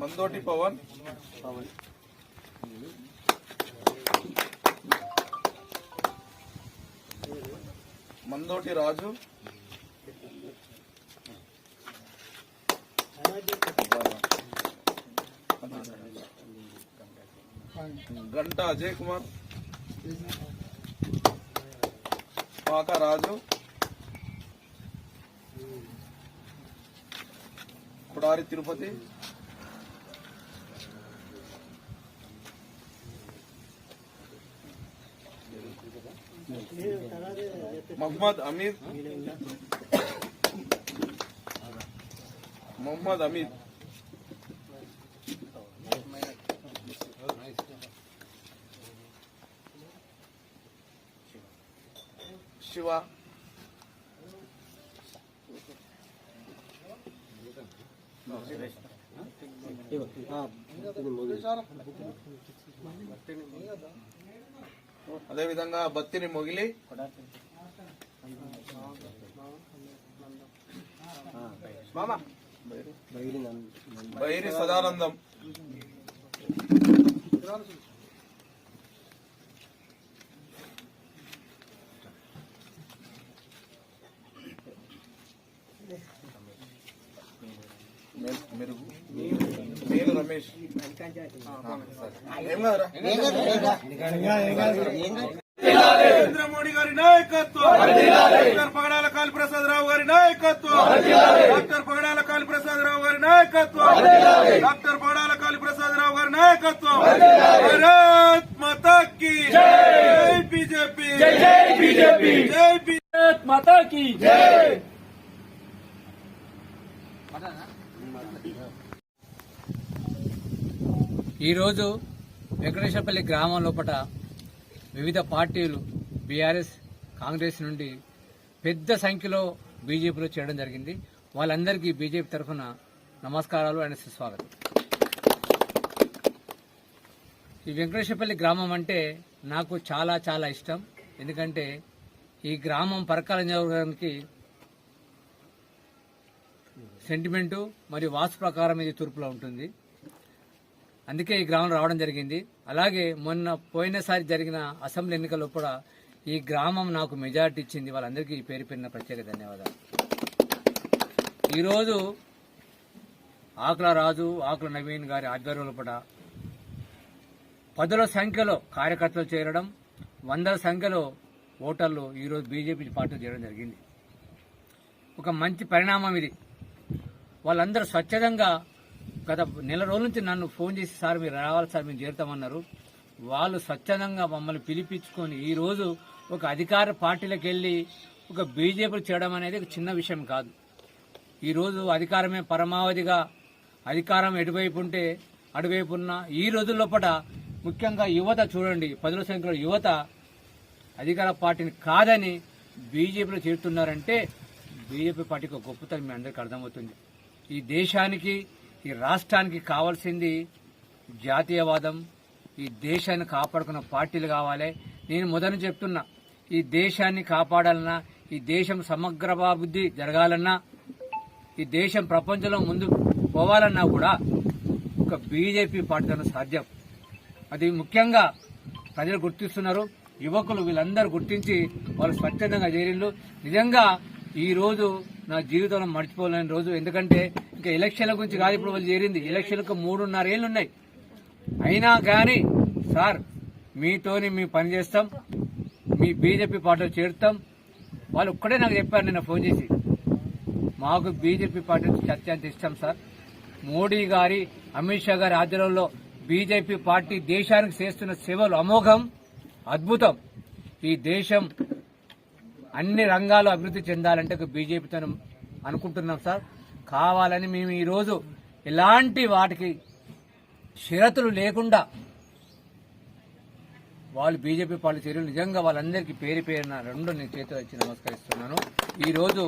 మందోటి పవన్. మందోటి రాజు. గంట అజయ్ కుమార్. పాక రాజు. కుడారి తిరుపతి మొహమ్మద్ అమీద్ మొహమ్మద్ అమీద్ శివ అదేవిధంగా బత్తిని మొగిలి బైరి సదానందం. మెరుగు నేను రమేష్ నరేంద్ర మోడీ గారి నాయకత్వం డాక్టర్ పగడాల కాళీప్రసాద్ రావు గారి నాయకత్వం డాక్టర్ పగడాల కాళీప్రసాద్ రావు గారి నాయకత్వం డాక్టర్ పగడాల కాళీప్రసాద్ రావు గారి నాయకత్వం భారత్ మతకి జై బీజేపీ జై బీజేపీ జై మతకి జై ఈరోజు వెంకటేశ్వరపల్లి గ్రామం లోపల వివిధ పార్టీలు బీఆర్ఎస్ కాంగ్రెస్ నుండి పెద్ద సంఖ్యలో బీజేపీలో చేయడం జరిగింది. వాళ్ళందరికీ బీజేపీ తరఫున నమస్కారాలు అండ్ సుస్వాగతం. ఈ వెంకటేశ్వరపల్లి గ్రామం అంటే నాకు చాలా చాలా ఇష్టం. ఎందుకంటే ఈ గ్రామం పరకాల నియోజకవర్గానికి సెంటిమెంటు మరియు వాస్తు ప్రకారం ఇది తూర్పులో ఉంటుంది. అందుకే ఈ గ్రామం రావడం జరిగింది. అలాగే మొన్న పోయినసారి జరిగిన అసెంబ్లీ ఎన్నికల్లో కూడా ఈ గ్రామం నాకు మెజార్టీ ఇచ్చింది. వాళ్ళందరికీ ఈ పేరు పెరిగిన ప్రత్యేక ధన్యవాదాలు. ఈరోజు ఆకుల రాజు ఆకుల నవీన్ గారి ఆధ్వర్యంలో కూడా పదుల సంఖ్యలో కార్యకర్తలు చేరడం వందల సంఖ్యలో ఓటర్లు ఈరోజు బీజేపీ పార్టీ చేయడం జరిగింది. ఒక మంచి పరిణామం ఇది. వాళ్ళందరూ స్వచ్ఛందంగా గత నెల రోజుల నుంచి నన్ను ఫోన్ చేసి సార్ మీరు రావాలి సార్ మేము చేరుతామన్నారు. వాళ్ళు స్వచ్ఛందంగా మమ్మల్ని పిలిపించుకొని ఈ రోజు ఒక అధికార పార్టీలకు వెళ్ళి ఒక బీజేపీలు చేయడం అనేది ఒక చిన్న విషయం కాదు. ఈ రోజు అధికారమే పరమావధిగా అధికారం ఎటువైపు ఉంటే అటువైపు ఉన్న ఈ రోజు లోపల ముఖ్యంగా యువత చూడండి పదుల సంఖ్యలో యువత అధికార పార్టీని కాదని బీజేపీలో చేరుతున్నారంటే బీజేపీ పార్టీకి గొప్పతనం మీ అందరికీ అర్థమవుతుంది. ఈ దేశానికి ఈ రాష్ట్రానికి కావాల్సింది జాతీయవాదం. ఈ దేశాన్ని కాపాడుకున్న పార్టీలు కావాలి. నేను మొదలు చెప్తున్నా ఈ దేశాన్ని కాపాడాలన్నా ఈ దేశం సమగ్రాభివృద్ధి జరగాలన్నా ఈ దేశం ప్రపంచంలో ముందు పోవాలన్నా కూడా ఒక బీజేపీ పార్టీతో సాధ్యం. అది ముఖ్యంగా ప్రజలు గుర్తిస్తున్నారు. యువకులు వీళ్ళందరూ గుర్తించి వాళ్ళు స్వచ్ఛందంగా చేరిండు నిజంగా ఈ రోజు నా జీవితంలో మర్చిపోలేని రోజు. ఎందుకంటే ఇంకా ఎలక్షన్ల గురించి కాదు ఇప్పుడు వాళ్ళు చేరింది. ఎలక్షన్లకు మూడున్నర ఏళ్ళు ఉన్నాయి. అయినా కానీ సార్ మీతోని మేము పని చేస్తాం. మీ బీజేపీ పార్టీలో చేరుతాం. వాళ్ళు ఒక్కడే నాకు చెప్పారు నిన్న ఫోన్ చేసి. మాకు బీజేపీ పార్టీ అత్యంత ఇష్టం సార్. మోడీ గారి అమిత్ షా గారి ఆధ్వర్యంలో బీజేపీ పార్టీ దేశానికి చేస్తున్న సేవలు అమోఘం అద్భుతం. ఈ దేశం అన్ని రంగాలు అభివృద్ధి చెందాలంటే ఒక బీజేపీతో అనుకుంటున్నాం సార్. కావాలని మేము ఈరోజు ఎలాంటి వాటికి షరతులు లేకుండా వాళ్ళు బీజేపీ పార్టీ చర్యలు నిజంగా వాళ్ళందరికీ పేరు పేరున రెండు నేను చేతులు ఇచ్చి నమస్కరిస్తున్నాను. ఈరోజు